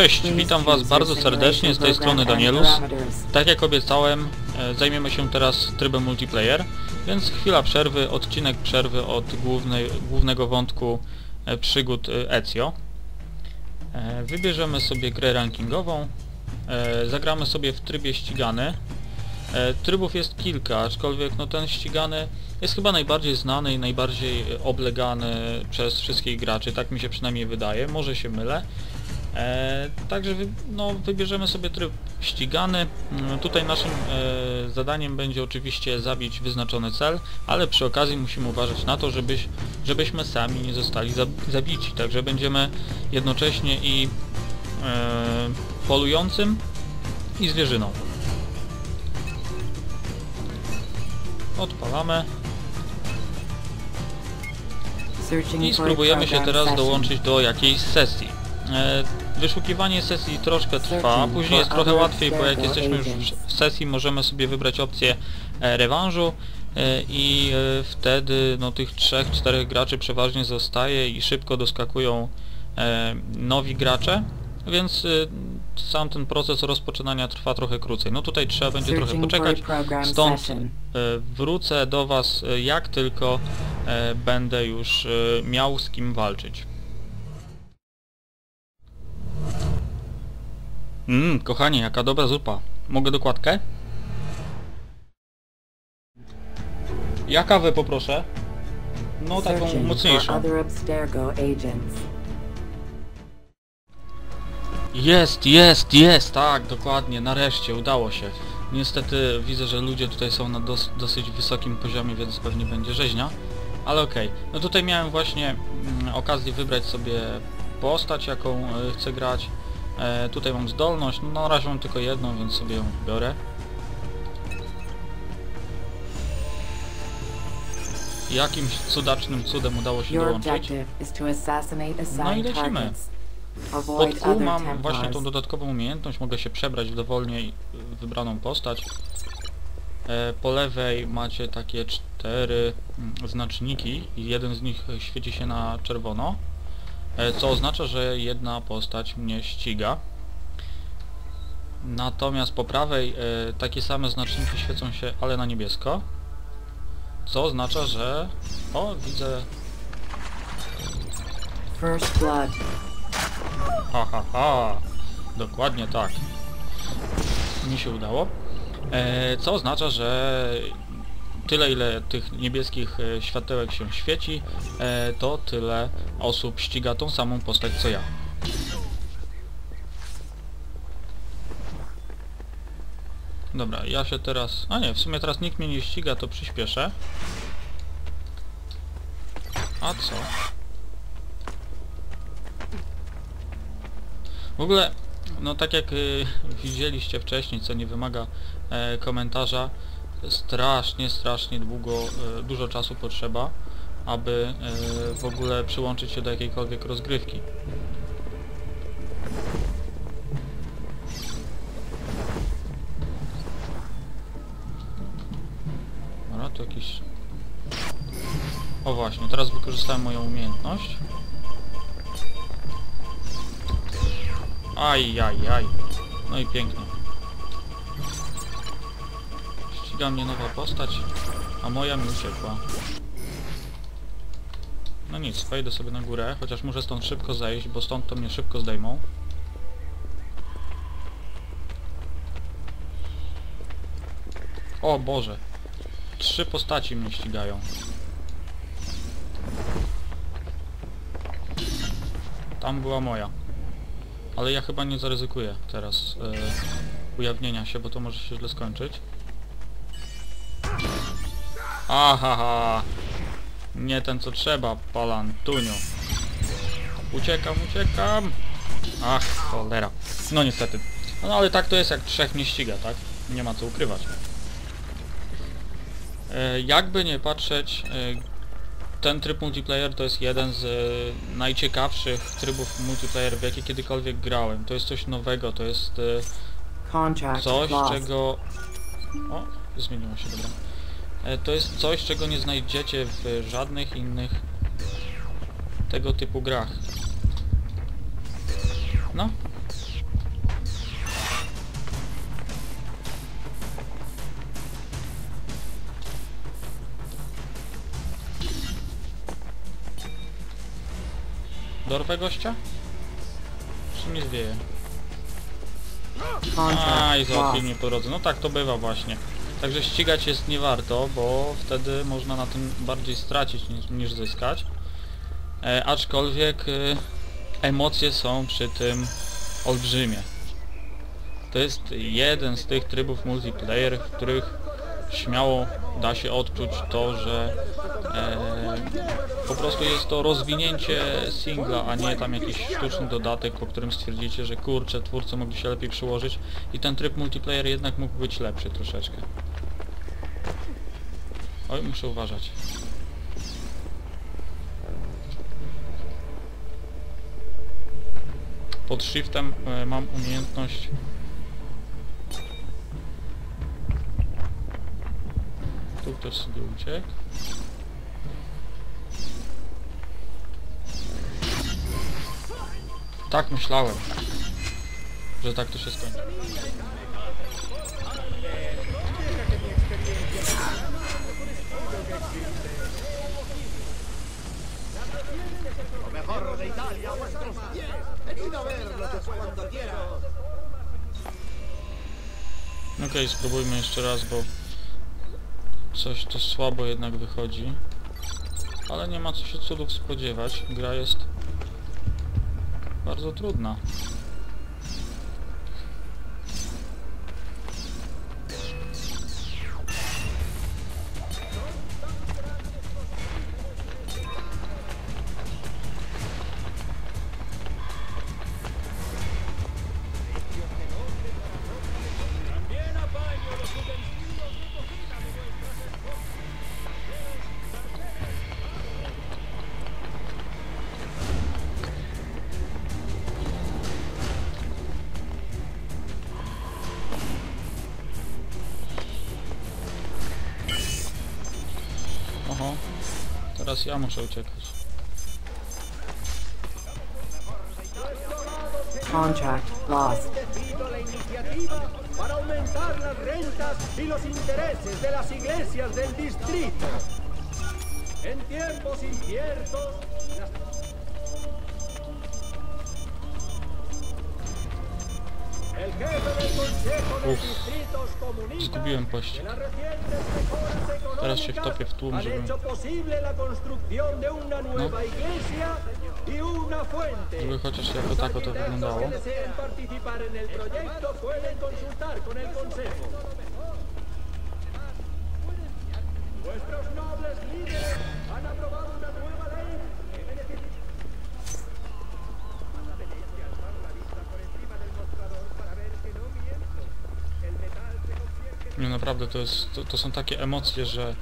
Cześć, witam Was bardzo serdecznie, z tej strony Danielus. Tak jak obiecałem, e, zajmiemy się teraz trybem multiplayer, więc chwila przerwy, odcinek przerwy od głównej, głównego wątku e, przygód e, Ezio. Wybierzemy sobie grę rankingową, zagramy sobie w trybie ścigany. Trybów jest kilka, aczkolwiek no ten ścigany jest chyba najbardziej znany i najbardziej oblegany przez wszystkich graczy, tak mi się przynajmniej wydaje, może się mylę. E, także wy, no, wybierzemy sobie tryb ścigany. Mm, Tutaj naszym e, zadaniem będzie oczywiście zabić wyznaczony cel, ale przy okazji musimy uważać na to, żebyś, żebyśmy sami nie zostali zab zabici. Także będziemy jednocześnie i e, polującym i zwierzyną. Odpalamy i spróbujemy się teraz dołączyć do jakiejś sesji. E, Wyszukiwanie sesji troszkę trwa, później jest trochę łatwiej, bo jak jesteśmy już w sesji możemy sobie wybrać opcję e, rewanżu e, i wtedy no, tych trzech, czterech graczy przeważnie zostaje i szybko doskakują nowi gracze, więc sam ten proces rozpoczynania trwa trochę krócej. No tutaj trzeba będzie trochę poczekać, stąd wrócę do Was jak tylko będę już miał z kim walczyć. Mmm, kochanie, jaka dobra zupa. Mogę dokładkę? Ja kawę poproszę. No taką mocniejszą. Jest, jest, jest, tak, dokładnie, nareszcie, udało się. Niestety widzę, że ludzie tutaj są na dos dosyć wysokim poziomie, więc pewnie będzie rzeźnia. Ale okej, no tutaj miałem właśnie mm, okazję wybrać sobie postać, jaką e, chcę grać. E, tutaj mam zdolność, no na razie mam tylko jedną, więc sobie ją wybiorę. Jakimś cudacznym cudem udało się dołączyć. No i lecimy. Pod Q mam właśnie tą dodatkową umiejętność, mogę się przebrać w dowolnie y, wybraną postać. E, po lewej macie takie cztery mm, znaczniki i jeden z nich świeci się na czerwono, co oznacza, że jedna postać mnie ściga. Natomiast po prawej e, takie same znaczniki świecą się, ale na niebiesko, co oznacza, że... O, widzę... First blood. Ha, ha, ha. Dokładnie tak. Mi się udało. E, co oznacza, że tyle ile tych niebieskich e, światełek się świeci, e, to tyle osób ściga tą samą postać co ja. Dobra, ja się teraz... A nie, w sumie teraz nikt mnie nie ściga, to przyspieszę. A co? W ogóle, no tak jak y, widzieliście wcześniej, co nie wymaga e, komentarza, strasznie, strasznie długo, e, dużo czasu potrzeba, aby e, w ogóle przyłączyć się do jakiejkolwiek rozgrywki. Dobra, to jakiś... O właśnie, teraz wykorzystałem moją umiejętność. Aj, aj, aj. No i pięknie. Ściga mnie nowa postać, a moja mi uciekła. No nic, wejdę sobie na górę, chociaż muszę stąd szybko zejść, bo stąd to mnie szybko zdejmą. O Boże. Trzy postaci mnie ścigają. Tam była moja. Ale ja chyba nie zaryzykuję teraz e, ujawnienia się, bo to może się źle skończyć. Ahaha! Nie ten co trzeba, palantuniu. Uciekam, uciekam! Ach, cholera. No niestety. No ale tak to jest, jak trzech mnie ściga, tak? Nie ma co ukrywać. E, jakby nie patrzeć, e, ten tryb multiplayer to jest jeden z e, najciekawszych trybów multiplayer, w jakie kiedykolwiek grałem. To jest coś nowego, to jest e, coś, czego... O, zmieniło się, dobra. E, to jest coś, czego nie znajdziecie w żadnych innych tego typu grach. No. Dorwę gościa? Czy mnie zwieje? Aj, załatwił mnie po drodze. No tak to bywa właśnie. Także ścigać jest nie warto, bo wtedy można na tym bardziej stracić niż, niż zyskać. E, aczkolwiek e, emocje są przy tym olbrzymie. To jest jeden z tych trybów multiplayer, w których śmiało da się odczuć to, że e, po prostu jest to rozwinięcie singla, a nie tam jakiś sztuczny dodatek, po którym stwierdzicie, że kurczę, twórcy mogli się lepiej przyłożyć i ten tryb multiplayer jednak mógł być lepszy troszeczkę. Oj, muszę uważać. Pod shiftem e, mam umiejętność ktoś sobie uciekł. Tak myślałem, że tak to się skończy. Okej, spróbujmy jeszcze raz, bo coś to słabo jednak wychodzi. Ale nie ma co się cudów spodziewać. Gra jest bardzo trudna. Ja muszę uciekać. Contract lost. Decido la iniciativa para aumentar las rentas y los intereses de las iglesias del distrito. En tiempos inciertos, comunica Zgubiłem pościg. Teraz się wtopię w tłum, żeby... fuente. Żeby chociaż jako tako to wyglądało. Vuestros nobles líderes han aprobado Nie, naprawdę, to, jest, to, to są takie emocje, że...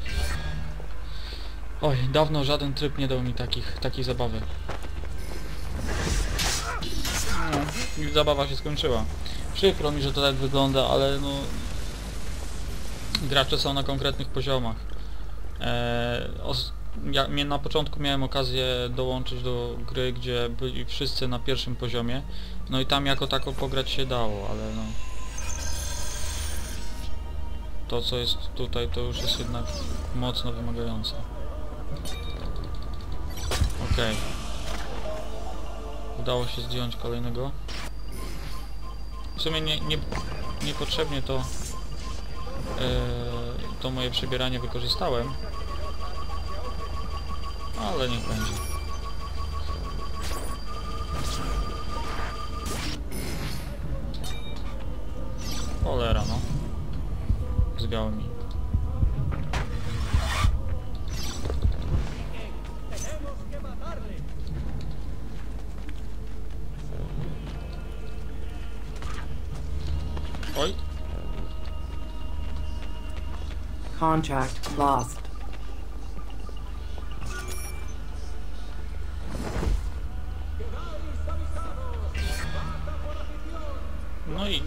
Oj, dawno żaden tryb nie dał mi takich, takiej zabawy. No, zabawa się skończyła. Przykro mi, że to tak wygląda, ale no... Gracze są na konkretnych poziomach. Eee, os- ja, na początku miałem okazję dołączyć do gry, gdzie byli wszyscy na pierwszym poziomie. No i tam jako tako pograć się dało, ale no... To co jest tutaj to już jest jednak mocno wymagające. Okej. Udało się zdjąć kolejnego. W sumie nie, nie, niepotrzebnie to e, to moje przebieranie wykorzystałem. Ale niech będzie. Cholera no. Zbiało mi. Oj, Contract lost. no i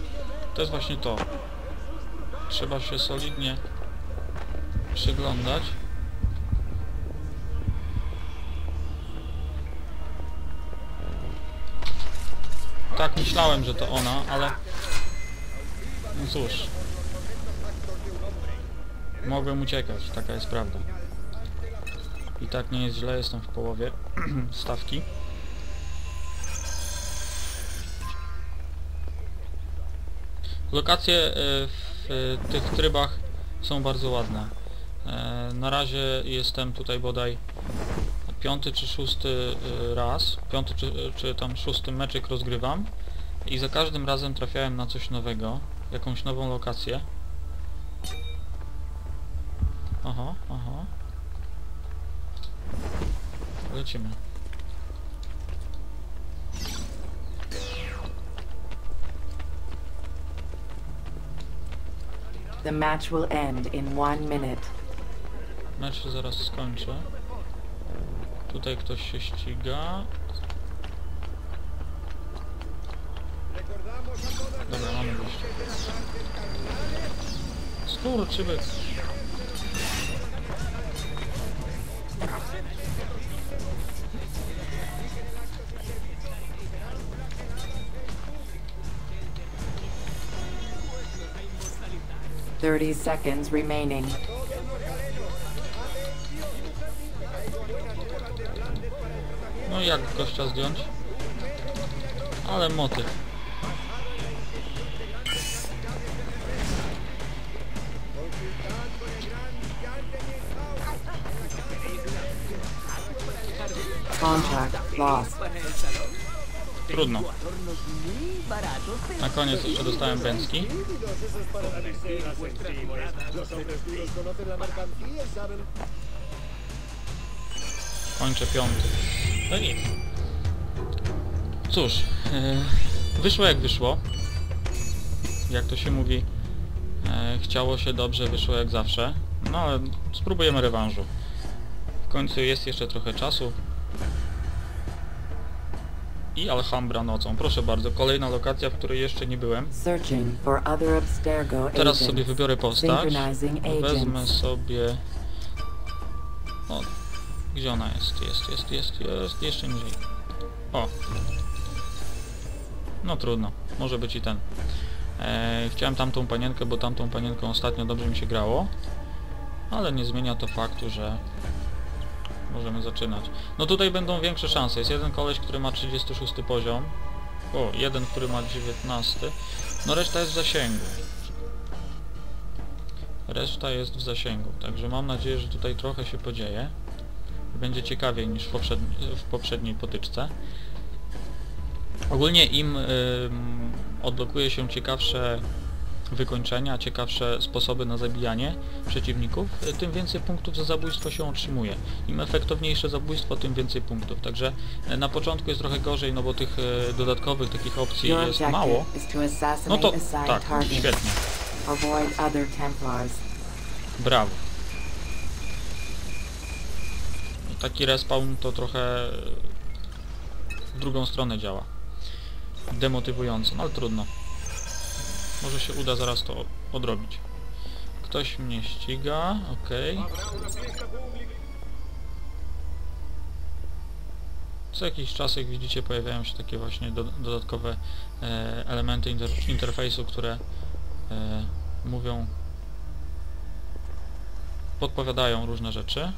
to jest właśnie to trzeba się solidnie przyglądać. Tak, myślałem, że to ona, ale... No cóż. Mogłem uciekać, taka jest prawda. I tak nie jest źle, jestem w połowie stawki. Lokacje e, w w tych trybach są bardzo ładne. E, Na razie jestem tutaj bodaj piąty czy szósty e, raz, piąty czy, czy tam szósty meczyk rozgrywam i za każdym razem trafiałem na coś nowego, jakąś nową lokację. Aha, aha. Lecimy. The match will end in one minute. Mecz się zaraz skończy. Tutaj ktoś się ściga. Dobra, mamy. Thirty seconds remaining. No jak gościa zdjąć? Ale motyw. Contract lost. Trudno. Na koniec jeszcze dostałem bęcki. Kończę piąty. No i... Cóż, e, wyszło jak wyszło. Jak to się mówi, e, chciało się dobrze, wyszło jak zawsze. No ale spróbujemy rewanżu. W końcu jest jeszcze trochę czasu. I Alhambra nocą. Proszę bardzo, kolejna lokacja, w której jeszcze nie byłem. Teraz sobie wybiorę postać. Wezmę sobie... O, gdzie ona jest? Jest, jest, jest, jest, jeszcze niżej. O. No trudno, może być i ten. E, chciałem tamtą panienkę, bo tamtą panienką ostatnio dobrze mi się grało. Ale nie zmienia to faktu, że możemy zaczynać. No tutaj będą większe szanse. Jest jeden koleś, który ma 36 poziom. O, jeden, który ma 19. No reszta jest w zasięgu. Reszta jest w zasięgu, także mam nadzieję, że tutaj trochę się podzieje. Będzie ciekawiej niż w, poprzedni, w poprzedniej potyczce. Ogólnie im ym, odblokuje się ciekawsze wykończenia, ciekawsze sposoby na zabijanie przeciwników, tym więcej punktów za zabójstwo się otrzymuje. Im efektowniejsze zabójstwo, tym więcej punktów. Także y, na początku jest trochę gorzej, no bo tych y, dodatkowych takich opcji jest mało. No to tak, świetnie. Brawo. Taki respawn to trochę w drugą stronę działa. Demotywująco, no ale trudno. Może się uda zaraz to odrobić. Ktoś mnie ściga, okej. Co jakiś czas, jak widzicie, pojawiają się takie właśnie do, dodatkowe e, elementy inter, interfejsu, które e, mówią podpowiadają różne rzeczy.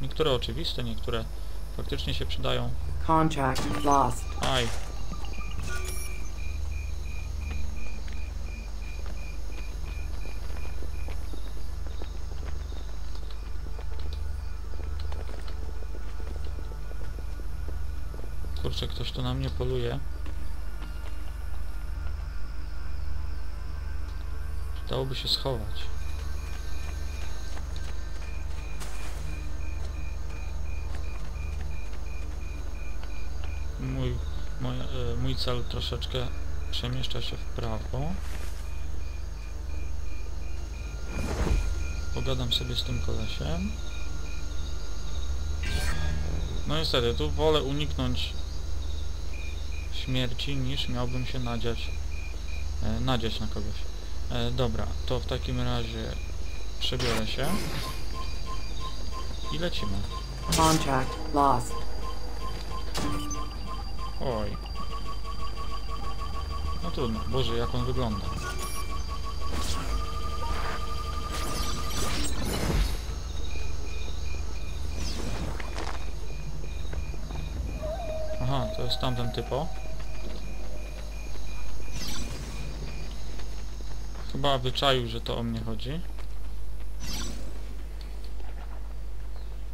Niektóre oczywiste, niektóre faktycznie się przydają. Contract lost. Aj. Kurczę, ktoś tu na mnie poluje. Dałoby się schować. mój, mój, e, mój cel troszeczkę przemieszcza się w prawo. Pogadam sobie z tym kolesiem. No niestety, tu wolę uniknąć śmierci niż miałbym się nadziać, e, nadziać na kogoś. E, dobra, to w takim razie przebiorę się i lecimy. Contract lost. Oj. No trudno. Boże, jak on wygląda. Aha, to jest tamten typo. Chyba wyczaił, że to o mnie chodzi.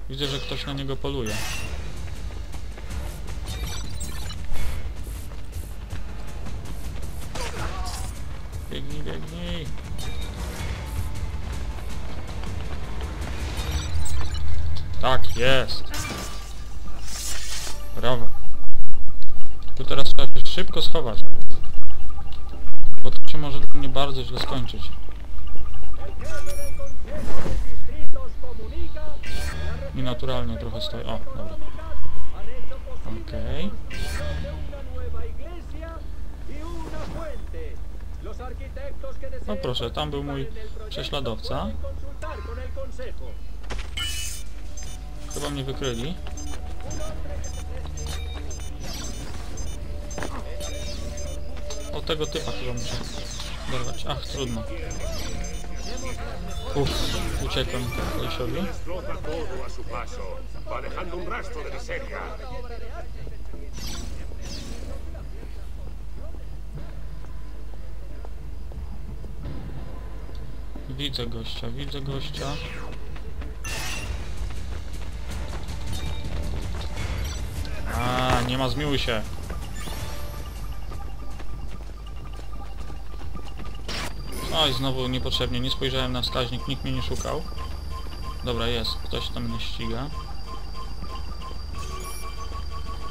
Widzę, że ktoś na niego poluje. Biegnij, biegnij. Tak, jest. Brawo. Tylko teraz trzeba się szybko schować. Bo to się może mnie bardzo źle skończyć. Mi naturalnie trochę stoi. O, dobra. Okej. y deseen No proszę, tam był mój prześladowca. Chyba mnie wykryli. O tego typa chyba muszę dorwać. Ach, trudno. Uff, uciekłem kolesiowi. Widzę gościa, widzę gościa. A, nie ma zmiłuj się. Oj, znowu niepotrzebnie, nie spojrzałem na wskaźnik, nikt mnie nie szukał. Dobra, jest, ktoś tam mnie ściga.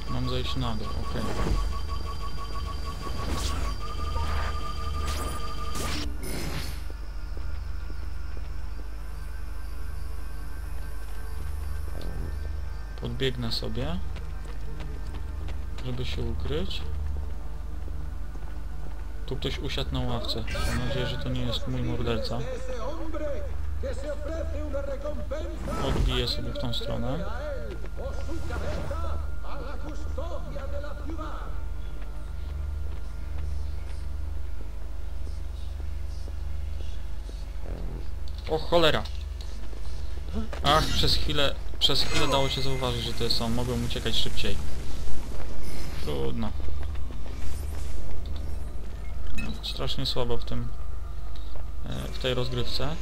Mam zejść na dół, okej. Podbiegnę sobie, żeby się ukryć. Tu ktoś usiadł na ławce. Mam nadzieję, że to nie jest mój morderca. Odbiję sobie w tą stronę. O cholera! Ach, przez chwilę, przez chwilę dało się zauważyć, że to jest on. Mogłem uciekać szybciej. Trudno. Strasznie słabo w tym, e, w tej rozgrywce.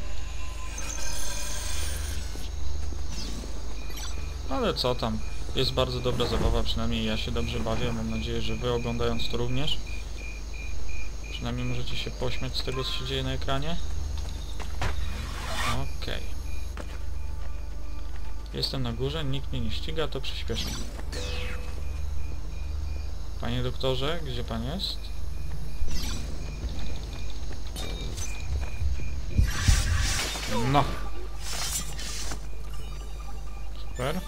Ale co tam? Jest bardzo dobra zabawa, przynajmniej ja się dobrze bawię. Mam nadzieję, że wy oglądając to również. Przynajmniej możecie się pośmiać z tego, co się dzieje na ekranie. Okej. Jestem na górze, nikt mnie nie ściga, to przyspieszę. Panie doktorze, gdzie pan jest? No. Super.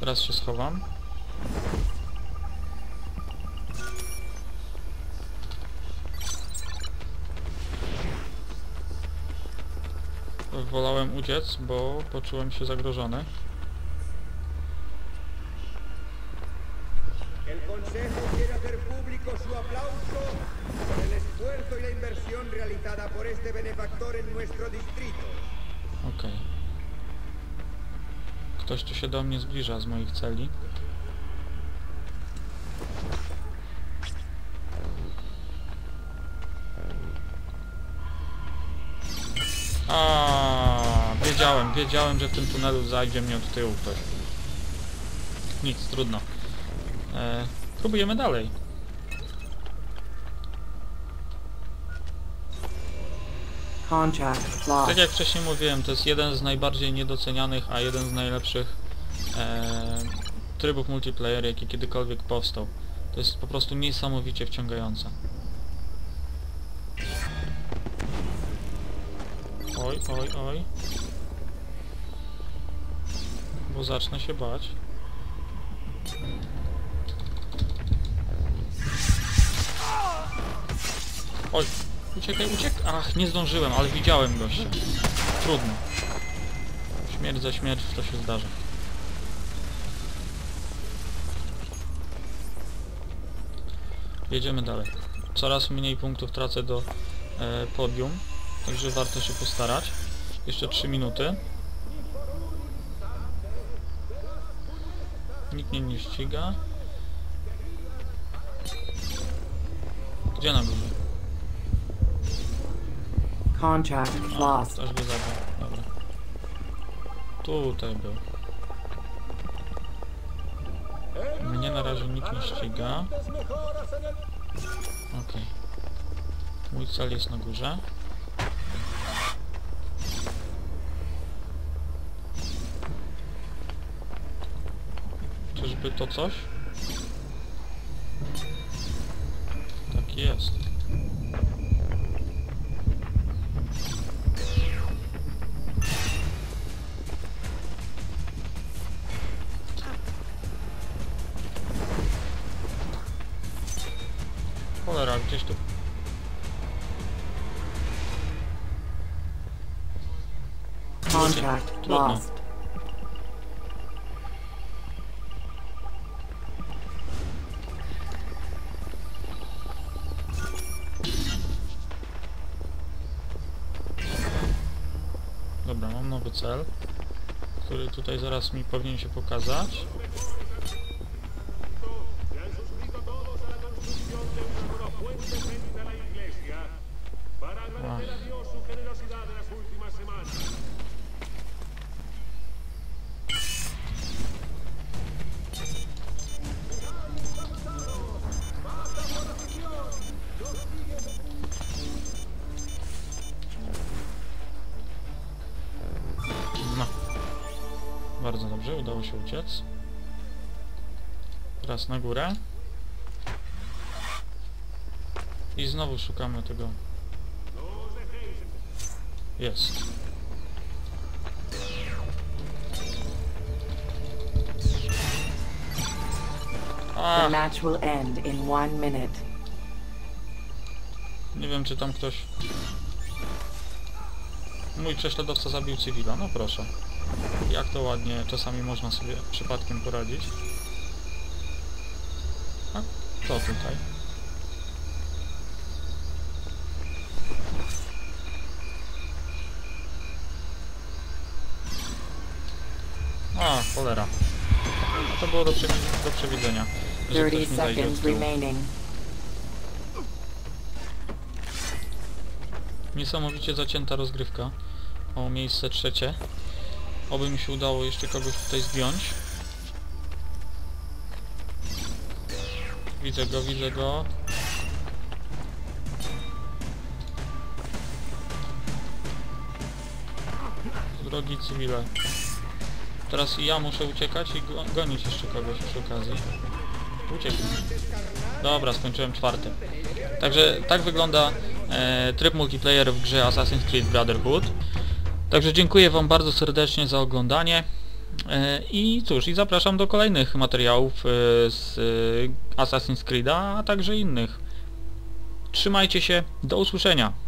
Teraz się schowam. Wolałem uciec, bo poczułem się zagrożony. Ktoś tu się do mnie zbliża z moich celi. A, wiedziałem, wiedziałem, że w tym tunelu zajdzie mnie od tyłu ktoś. Nic, trudno. E, próbujemy dalej. Tak jak wcześniej mówiłem, to jest jeden z najbardziej niedocenianych, a jeden z najlepszych e, trybów multiplayer, jaki kiedykolwiek powstał. To jest po prostu niesamowicie wciągające. Oj, oj, oj. Bo zacznę się bać. Oj, uciekaj, uciekaj. Ach, nie zdążyłem, ale widziałem gościa. Trudno. Śmierć za śmierć to się zdarza. Jedziemy dalej. Coraz mniej punktów tracę do e, podium, także warto się postarać. Jeszcze 3 minuty. Nikt mnie nie ściga. Gdzie na górze? Contract lost. Aż go zabrał. Dobra. Tutaj był. Mnie na razie nikt nie ściga. Okej. Mój cel jest na górze. Czyżby to coś? Contract Trudno. lost. Dobra, mam nowy cel, który tutaj zaraz mi powinien się pokazać. Dobrze, udało się uciec. Teraz na górę. I znowu szukamy tego. Jest. Ach, nie wiem czy tam ktoś... Mój prześladowca zabił cywila, no proszę. Jak to ładnie czasami można sobie przypadkiem poradzić. A kto tutaj? A, cholera. No to było do, przewi- do przewidzenia, że 30 ktoś mi zajdzie od tyłu. Niesamowicie zacięta rozgrywka. O miejsce trzecie. Oby mi się udało jeszcze kogoś tutaj zdjąć. Widzę go, widzę go. Drogi cywile. Teraz i ja muszę uciekać i go gonić jeszcze kogoś przy okazji. Uciekł. Dobra, skończyłem czwarty. Także tak wygląda e, tryb multiplayer w grze Assassin's Creed Brotherhood. Także dziękuję Wam bardzo serdecznie za oglądanie. E, I cóż, i zapraszam do kolejnych materiałów e, z Assassin's Creed'a, a także innych. Trzymajcie się, do usłyszenia.